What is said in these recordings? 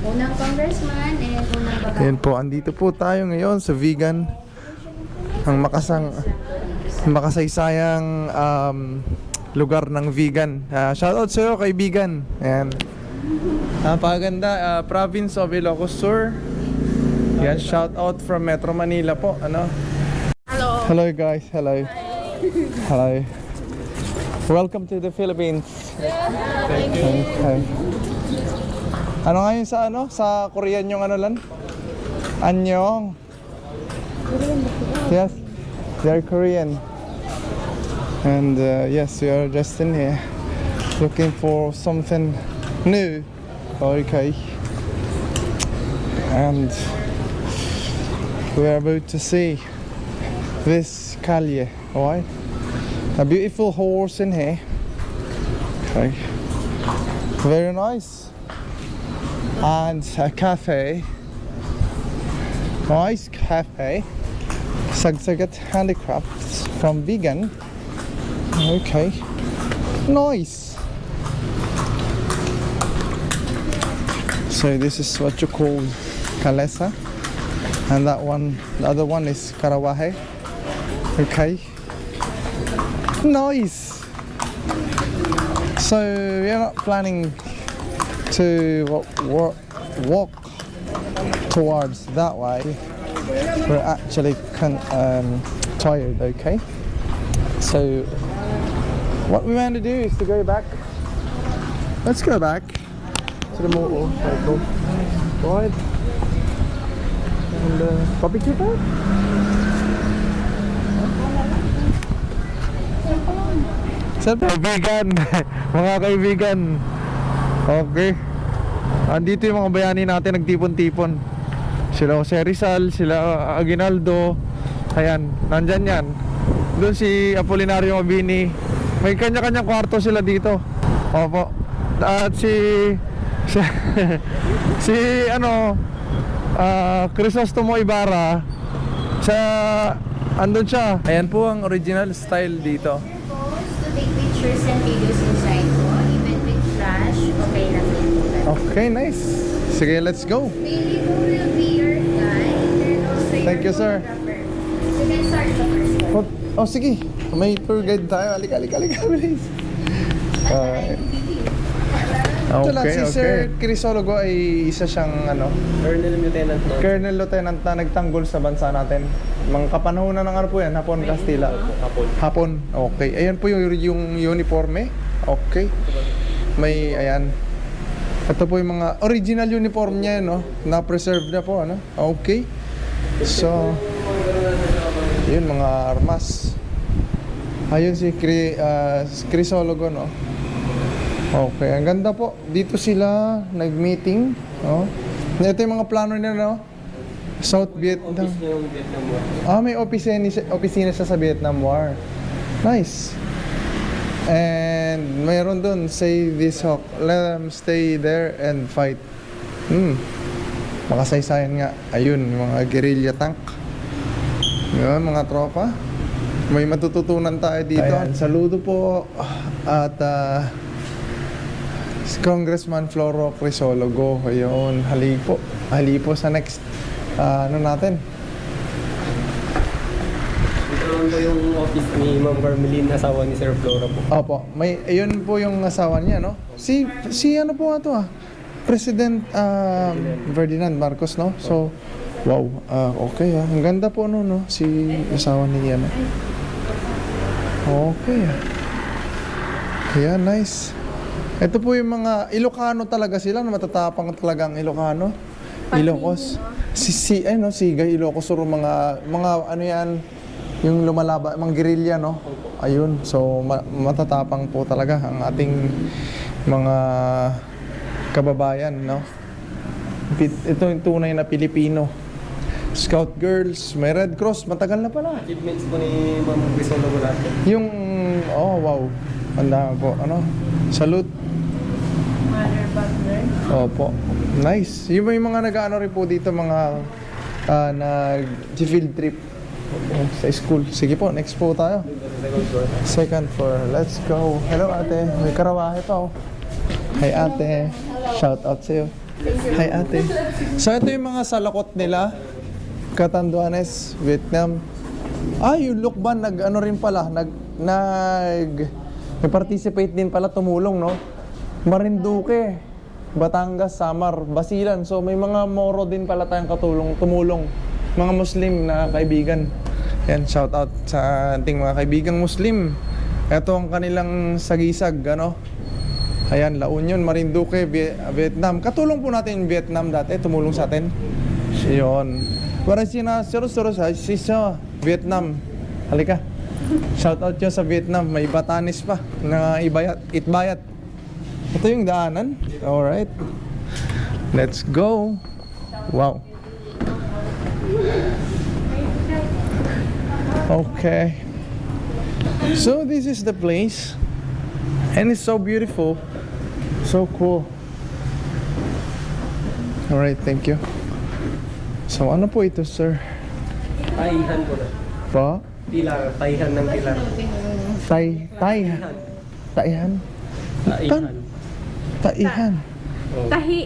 unang congressman and unang babae. Ayan po, andito po tayo ngayon sa vegan. Ang makasang makasaysayang um, lugar ng vegan. Uh, shoutout sa'yo kay vegan. Ayan. Napakaganda, ah, province of Ilocos Sur. Yan, shoutout from Metro Manila po. Ano? Hello. Hello guys, hello. Hello. Welcome to the Philippines. Okay. Ano nga sa ano? Sa Korean yung ano lan? Annyeong. Yes, they're Korean. And uh, yes, we are just in here looking for something new. Okay. And we are about to see this calye, alright? A beautiful horse in here. Okay. Very nice. And a cafe. Nice cafe. Sagsagat Handicrafts from vegan. Okay. Nice. So this is what you call kalesa. And that one, the other one is karawahe. Okay. Nice. So we are not planning to wa- wa- walk towards that way. We're actually um, tired. Okay. So what we want to do is to go back. Let's go back to the motorcycle. Right. And uh, barbecue bar? Sir, kaibigan, mga kaibigan. Okay. Andito yung mga bayani natin nagtipon-tipon. Sila Jose Rizal, sila Aguinaldo. Ayan, nandyan yan. Doon si Apolinario Mabini. May kanya-kanyang kwarto sila dito. Opo. At si si, si ano ah Crisostomo Ibarra sa andun siya. Ayan po ang original style dito. Phones to take pictures and videos inside po. Even with flash, okay lang din po. Okay, nice. Sige, let's go. Po will be your guide and also your Thank you, sir. photographer. So let's start the first one. Oh, oh sige. May tour guide tayo. Alika, alika, alika, bilis. Alright. Hello. Okay, si Sir Crisologo ay isa siyang ano, Colonel Lieutenant no? Colonel Lieutenant na nagtanggol sa bansa natin. Mga kapanahon na ng ano po yan, Hapon, Kastila. Hapon. Hapon, okay. Ayan po yung, yung uniforme. Okay. May, ayan. Ito po yung mga original uniform niya, no? Na-preserve na po, ano? Okay. So, yun, mga armas. Ayun si Cri, uh, Crisologo, no? Okay, ang ganda po. Dito sila nag-meeting, no? Ito yung mga plano nila, no? South Vietnam. Vietnam War. Ah, may opisina, opisina siya sa Vietnam War. Nice. And mayroon dun, say this hawk, let them stay there and fight. Hmm. Makasaysayan nga. Ayun, mga guerrilla tank. Yun, mga tropa. May matututunan tayo dito. Ayan, saludo po. At ah, si Congressman Floro Crisologo. Ayun, hali po. Hali po sa next ah, ano natin. Ito naman po yung office ni Ma'am Carmelin, asawa ni Sir Flora po. Opo, may ayun po yung asawa niya, no? Si si ano po ato ah? President um, Ferdinand Marcos, no? So, wow, ah, okay ah. Ang ganda po no, no? Si asawa ni ano. Okay ah. Kaya nice. Ito po yung mga Ilocano talaga sila, no? matatapang talaga ang Ilocano. Ilocos. Si si ano, Sigay Ilocos or mga mga ano yan, yung lumalaba, mga guerrilla, no? Ayun. So ma- matatapang po talaga ang ating mga kababayan, no? Ito yung tunay na Pilipino. Scout girls, may Red Cross, matagal na pala. Achievements po ni Ma'am Crisolo Golate. Yung, oh wow, handa po, ano, salute. Mother Butler. Opo, nice. Yung may mga nag-ano rin po dito, mga ah, nag-field trip sa school. Sige po, next po tayo. Second floor. Let's go. Hello ate, may karawahe pa oh. Hi ate, shout out sa'yo. Hi ate. So ito yung mga salakot nila. Catanduanes, Vietnam. Ah, yung Lukban, nag ano rin pala, nag, nag, participate din pala, tumulong, no? Marinduque, Batangas, Samar, Basilan. So may mga Moro din pala tayong katulong, tumulong. Mga Muslim na kaibigan. Yan, shout out sa ating mga kaibigang Muslim. Ito ang kanilang sagisag, ano? Ayan, La Union, Marinduque, Vi- Vietnam. Katulong po natin yung Vietnam dati, tumulong sa atin. Yun. Para sina siro-siro sa sisa Vietnam. Halika. Shout out yun sa Vietnam. May batanis pa na ibayat, itbayat. Ito yung daanan. Alright. Let's go. Wow. Okay. So this is the place. And it's so beautiful. So cool. Alright, thank you. So ano po ito, sir? Taihan po na. Pa? Pilar, taihan ng pilar. Tay. Taihan? Taihan. Taihan. Oh, Tahi.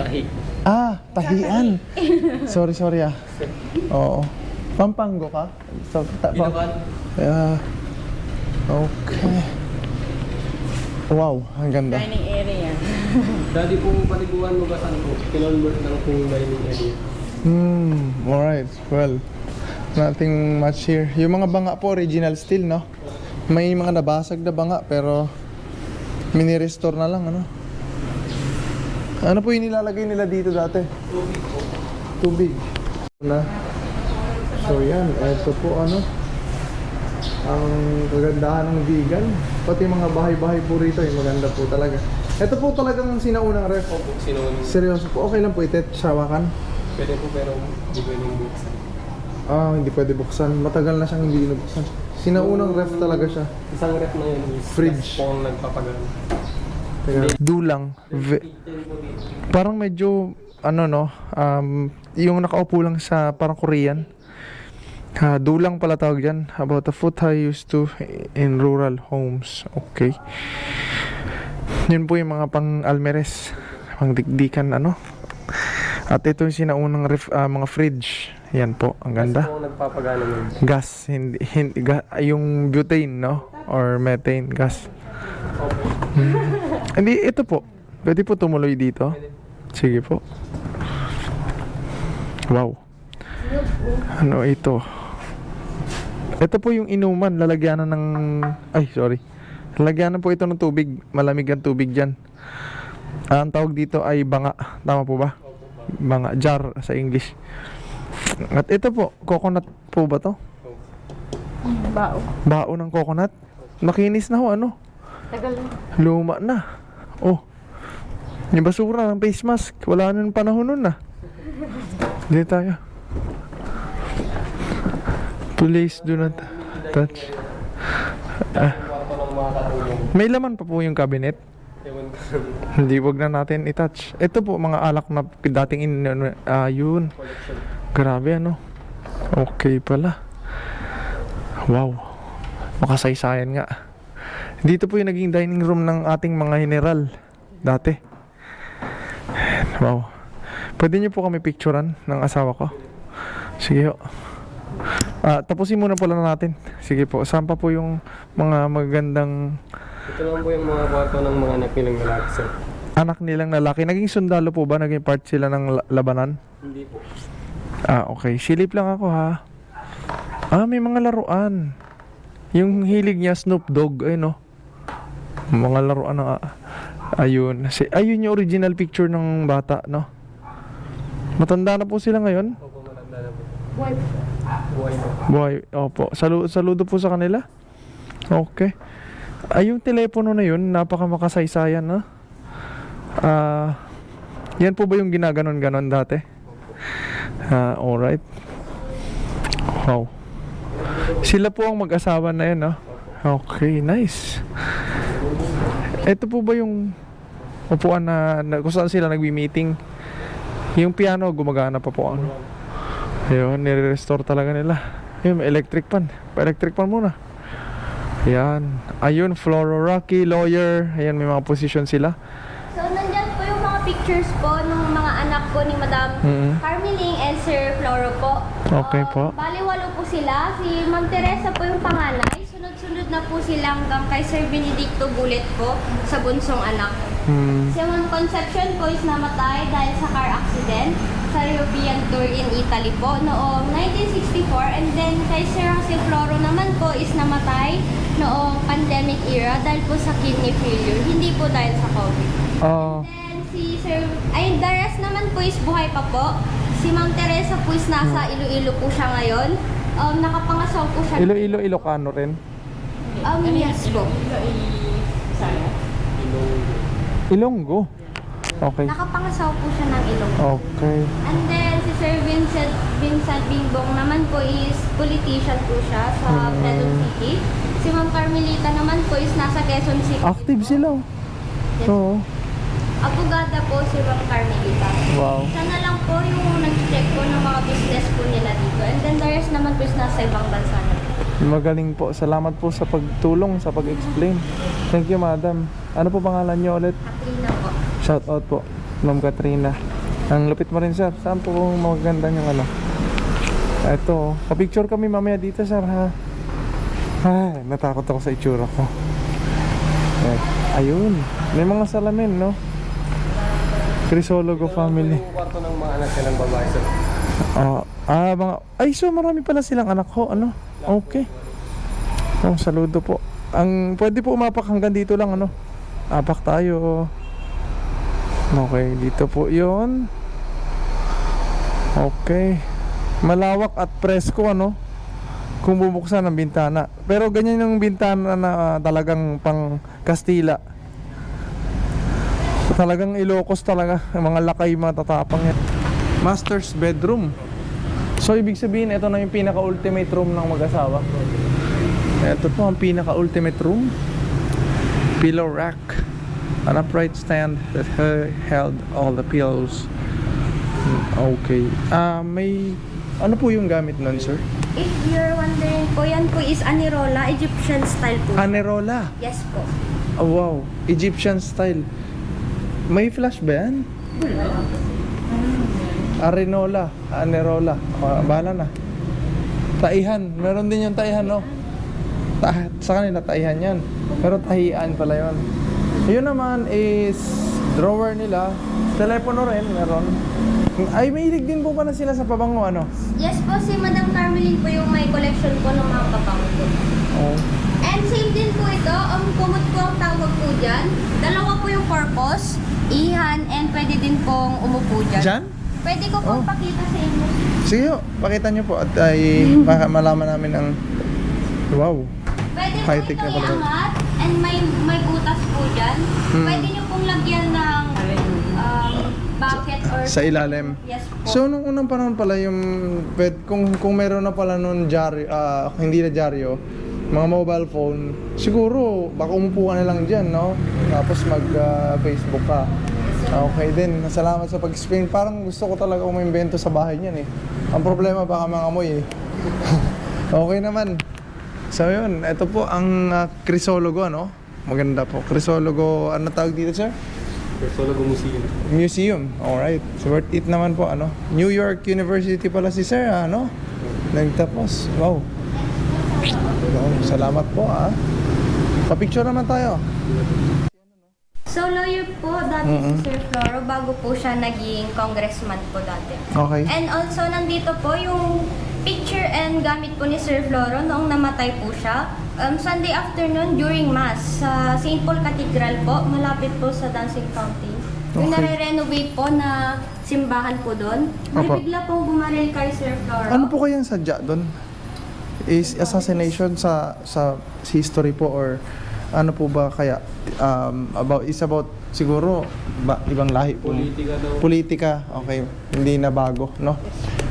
tahi. Ah, tahian. sorry, sorry ah. Oo. Pampanggo ka? So, ta- pa- Ilocan. Yeah. Okay. Wow, ang ganda. Dining area. Dati po paliguan mo basan po. Kinonvert lang po yung dining area. Hmm, alright. Well, nothing much here. Yung mga banga po, original still, no? May mga nabasag na banga, pero mini-restore na lang, ano? Ano po yung nilalagay nila dito dati? Tubig po. Tubig. Na. So yan, ito po ano. Ang kagandahan ng vegan. Pati mga bahay-bahay po rito, eh, maganda po talaga. Ito po talagang sinaunang ref. Opo, sino Seryoso po, okay lang po itet, sawakan. Pwede po pero hindi pwedeng buksan. Ah, hindi pwede buksan. Matagal na siyang hindi binubuksan. Sinaunang ref talaga siya. Isang ref na yun Fridge. gas po ang nagpapagana. Dulang. Dito. parang medyo, ano no, um, yung nakaupo lang sa parang Korean. Ah, dulang pala tawag dyan. About the food I used to in rural homes. Okay. Yun po yung mga pang almeres. Pang dikdikan ano. At ito yung sinaunang ref, ah, mga fridge. Yan po, ang ganda. nagpapagana nun. Gas, hindi, hindi ga, yung butane, no? Or methane gas. Opo. Hindi, ito po. Pwede po tumuloy dito. Sige po. Wow. Ano ito? Ito po yung inuman. Lalagyanan ng... Ay, sorry. Lalagyanan po ito ng tubig. Malamig ang tubig dyan. Ah, ang tawag dito ay banga. Tama po ba? Banga. Jar sa English. At ito po, coconut po ba to? Bao. Bao ng coconut? Makinis na ho, ano? Tagal na. Luma na. Oh. Yung basura ng face mask. Wala na ng panahon nun na. Hindi tayo. Please do not touch. Ah, may laman pa po yung cabinet. Hindi, wag na natin i-touch. Ito po, mga alak na dating in... Ah, yun. Grabe, ano? Okay pala. Wow. Makasaysayan nga. Dito po yung naging dining room ng ating mga general. Dati. Wow. Pwede niyo po kami picturean ng asawa ko? Sige po. Ah, tapusin muna pala natin. Sige po. Saan pa po yung mga magagandang Ito lang po yung mga kwarto ng mga anak nilang lalaki, sir. anak nilang lalaki? Naging sundalo po ba? Naging part sila ng la- labanan? Hindi po. Ah, okay. Silip lang ako ha. Ah, may mga laruan. Yung hilig niya Snoop Dogg, ay no. Mga laruan na ayun. Si, ayun yung original picture ng bata, no. Matanda na po sila ngayon. Opo, matanda na po. Boy. Buhay opo. Salu saludo po sa kanila. Okay. Ay, yung telepono na yun, napaka makasaysayan, no? Ah, yan po ba yung ginaganon-ganon dati? Ah, alright. Wow. Sila po ang mag-asawa na yun, no? Okay, nice. Ito po ba yung upuan na, na kung saan sila nagbi-meeting? Yung piano, gumagana pa po, ano? Ayun, nire-restore talaga nila. Ayun, may electric pan. Pa-electric pan muna. Ayan. Ayun, Floro Rocky, lawyer. Ayan, may mga position sila. So, nandyan po yung mga pictures po ng mga anak po ni Madam Mhm. Carmeling and Sir Floro po. Okay po. Bali, walo po sila. Si Ma'am Teresa po yung panganay. Sunod-sunod na po sila hanggang kay Sir Benedicto Bulet po sa bunsong anak. Hmm. Si Ma'am Concepcion po is namatay dahil sa car accident sa European tour in Italy po noong 1964 and then kay Sir Jose Floro naman po is namatay noong pandemic era dahil po sa kidney failure, hindi po dahil sa COVID. Ah, Then si Sir, ay the rest naman po is buhay pa po. Si Ma'am Teresa po is nasa Iloilo po siya ngayon. Um, nakapangasaw po siya. Iloilo, Ilocano rin. Um, yes po. Ilonggo. Okay. Nakapangasaw po siya ng Ilonggo. Okay. And then si Sir Vincent, Vincent Bingbong naman po is politician po siya sa Hmm. Quezon City. Si Ma'am Carmelita naman po is nasa Quezon City. Active po. sila. Yes. Oo. Abogada po si Ma'am Carmelita. Wow. Siya na lang po yung nag-check po ng mga business po nila dito. And then the rest naman po is nasa ibang bansa na. Magaling po. Salamat po sa pagtulong, sa pag-explain. Thank you, madam. Ano po pangalan niyo ulit? Katrina po. Shout out po, Ma'am Katrina. Ang lupit mo rin, sir. Saan po maganda yung ano? Ito, oh. pa-picture kami mamaya dito, sir, ha? Ay, natakot ako sa itsura ko. Eh, ayun. May mga salamin, no? Crisologo family. Yung kwarto ng mga anak nilang babae sir. Ah, ah, mga... Ay, so marami pala silang anak ko, ano? Okay. Oh, saludo po. Ang pwede po umapak hanggang dito lang, ano? Apak tayo. Okay, dito po 'yon. Okay. Malawak at presko, ano? Kung bubuksan ang bintana. Pero ganyan yung bintana na ah, talagang pang Kastila. Talagang Ilocos talaga. Yung mga lakay matatapang yan. Master's bedroom. So, ibig sabihin, ito na yung pinaka-ultimate room ng mag-asawa. Ito po ang pinaka-ultimate room. Pillow rack. An upright stand that he- held all the pillows. Okay. Ah, may... Ano po yung gamit nun, sir? If you're wondering po, yan po is Anirola, Egyptian style po. Anerola. yes po. Oh, wow. Egyptian style. May flash ba yan? Arenola. Anerola. Oh, bahala na. Taihan. Meron din yung taihan, no? Ta sa kanila, taihan yan. Pero tahian pala yun. Yun naman is drawer nila. Telepono rin, meron. Ay, may hilig din po pala sila sa pabango, ano? Yes po, si Madam Carmelin po yung may collection po ng mga pabango po. Oh. And same din po ito, ang kumot po ang tawag po dyan. Dalawa po yung purpose, ihan, and pwede din pong umupo dyan. Diyan? Pwede ko pong Oh. pakita sa inyo. Sige, ho, pakita nyo po at ay ma- malaman namin ang... Wow. Pwede po High-tech iangat, and may may butas po dyan. Hmm. Pwede nyo pong lagyan ng um, bucket or... Sa ilalim. Yes po. So nung unang panahon pala yung pwed, kung kung meron na pala noon dyaryo, ah, hindi na dyaryo, mga mobile phone, siguro baka umupo ka na lang diyan, no? Tapos mag ah, Facebook ka. Okay din. Salamat sa pag-explain. Parang gusto ko talaga umimbento sa bahay niyan eh. Ang problema baka mga amoy eh. okay naman. So yun, ito po ang ah, Crisologo ano? Maganda po. Crisologo, ano tawag dito sir? Persologo Museum. Museum. Alright. So worth it naman po ano. New York University pala si Sir ano. Nagtapos. Wow. Salamat po ah. Pa-picture naman tayo. So lawyer po dati Mm-mm. si Sir Floro bago po siya naging congressman po dati. Okay. And also nandito po yung picture and gamit po ni Sir Floro noong namatay po siya. Um, Sunday afternoon during Mass sa St. Paul Cathedral po, malapit po sa Dancing Fountain. Yung Okay. nare-renovate po na simbahan po doon. May Opo. bigla pong bumaril kay Sir Floro. Ano po kayang sadya doon? Is assassination sa sa history po or ano po ba kaya um, about is about siguro ba, ibang lahi po. Politika daw. Politika. Okay. Hindi na bago, no?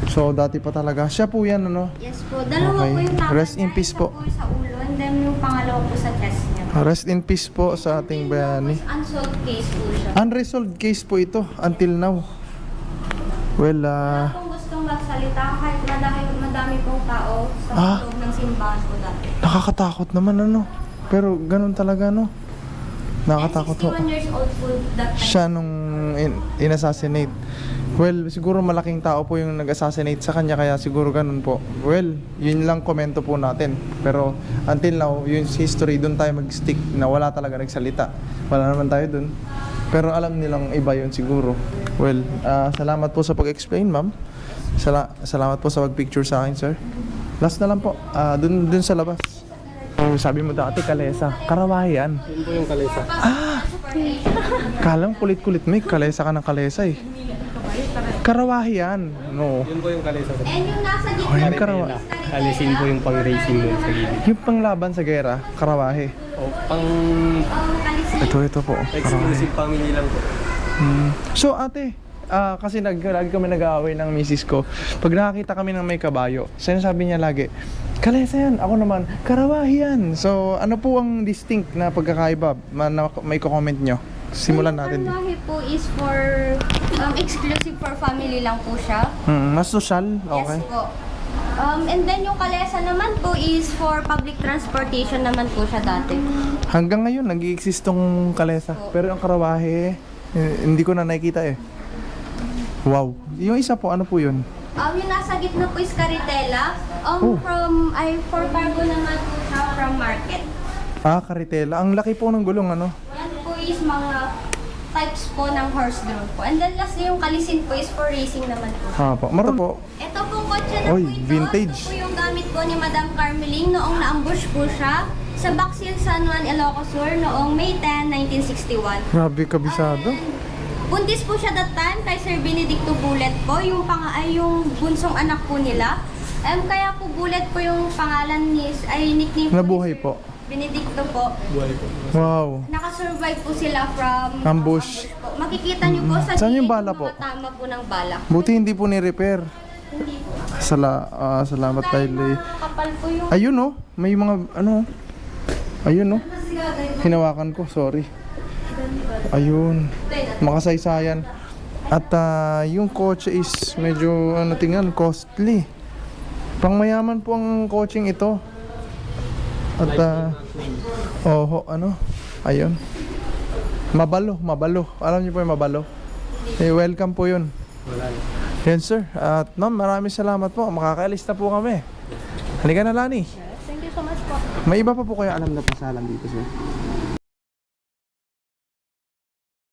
So dati pa talaga. Siya po 'yan ano. Yes po. Dalawa Okay. po yung tama Rest in niya. peace Isa po. sa ulo and then yung pangalawa po sa chest niya. Rest in peace po sa ating bayani. Tapos unsolved case po siya. Unresolved case po ito until now. Well, Wala ah, magsalita kahit madami, madami pong tao sa Ah. loob ng simbahan po dati. nakakatakot naman ano. Pero ganun talaga no. Nakakatakot ho. And 61 years old po that time. Siya nung in- in-assassinate. Well, siguro malaking tao po yung nag-assassinate sa kanya kaya siguro ganun po. Well, yun lang komento po natin. Pero until now, yung history, doon tayo mag-stick na wala talaga nagsalita. Wala naman tayo doon. Pero alam nilang iba yun siguro. Well, ah, salamat po sa pag-explain, ma'am. Sala- salamat po sa pag-picture sa akin, sir. Last na lang po, ah, dun, dun sa labas. Oh, sabi mo dati, Kalesa. Karawahi yan. Yun po yung kalesa. Kalang kulit-kulit mo, eh. kalesa ka ng kalesa eh. Karawahi yan. No. Yun po yung kalesa. sir. And yung nasa Oh, gitna yung karawa- is Caritela. Alisin po yung pang racing doon sa gilid. Yung panglaban sa gera, karawahi. O, pang kalisin. Ito, ito po. Karawahi. exclusive family lang po. Hmm. So ate, ah, kasi nag, lagi kami nag-aaway ng misis ko. Pag nakakita kami ng may kabayo, sinasabi niya lagi, Kalesa yan, ako naman, karawahi yan. So ano po ang distinct na pagkakaiba na may comment nyo? Simulan natin. Yung Karwahe po is for, um, exclusive for family lang po siya. Hmm, mas social? Okay. Yes po. Um, and then yung kalesa naman po is for public transportation naman po siya dati. Hanggang ngayon, nag-i-exist tong kalesa. Pero ang karawahe, eh, hindi ko na nakikita eh. Wow. Yung isa po, ano po yun? Um, yung nasa gitna po is Caritela. Um, Oh. from, ay, for cargo naman po siya from market. Ah, karitela. Ang laki po ng gulong, ano? Yan po is mga types po ng horse drawn po. And then last yung kalisin po is for racing naman po. Ha po. Maro po. Ito pong kotse na Oy, po ito. vintage. Ito po yung gamit po ni Madam Carmeling noong na-ambush po siya sa Baxil San Juan, Ilocos Sur noong May 10, 1961. Grabe kabisado. Buntis po siya that time kay Sir Benedicto Bullet po, yung pang ay yung bunsong anak po nila. Um, kaya po Bullet po yung pangalan ni ay nickname po Nabuhay ni Sir po. Benedicto po. Buhay po. Wow. Nakasurvive po sila from Ambush. po. Makikita niyo po sa Saan yung bala po? tama po ng bala. Buti hindi po ni-repair. Hindi po. Sala, ah, salamat tayo. Lay. kapal po yung Ayun oh, may mga ano. Ayun oh. Hinawakan ko, sorry. Ayun. Makasaysayan. At ah, yung kotse is medyo ano tingnan, costly. Pangmayaman po ang coaching ito. At ah, oho, ano? Ayun. Mabalo, mabalo. Alam niyo po yung mabalo? Eh, welcome po yun. Wala. Yan sir. At ma'am, maraming salamat po. Makakaalis na po kami. Halika na Lani. Thank you so much po. May iba pa po kayo alam na pasalan dito sir?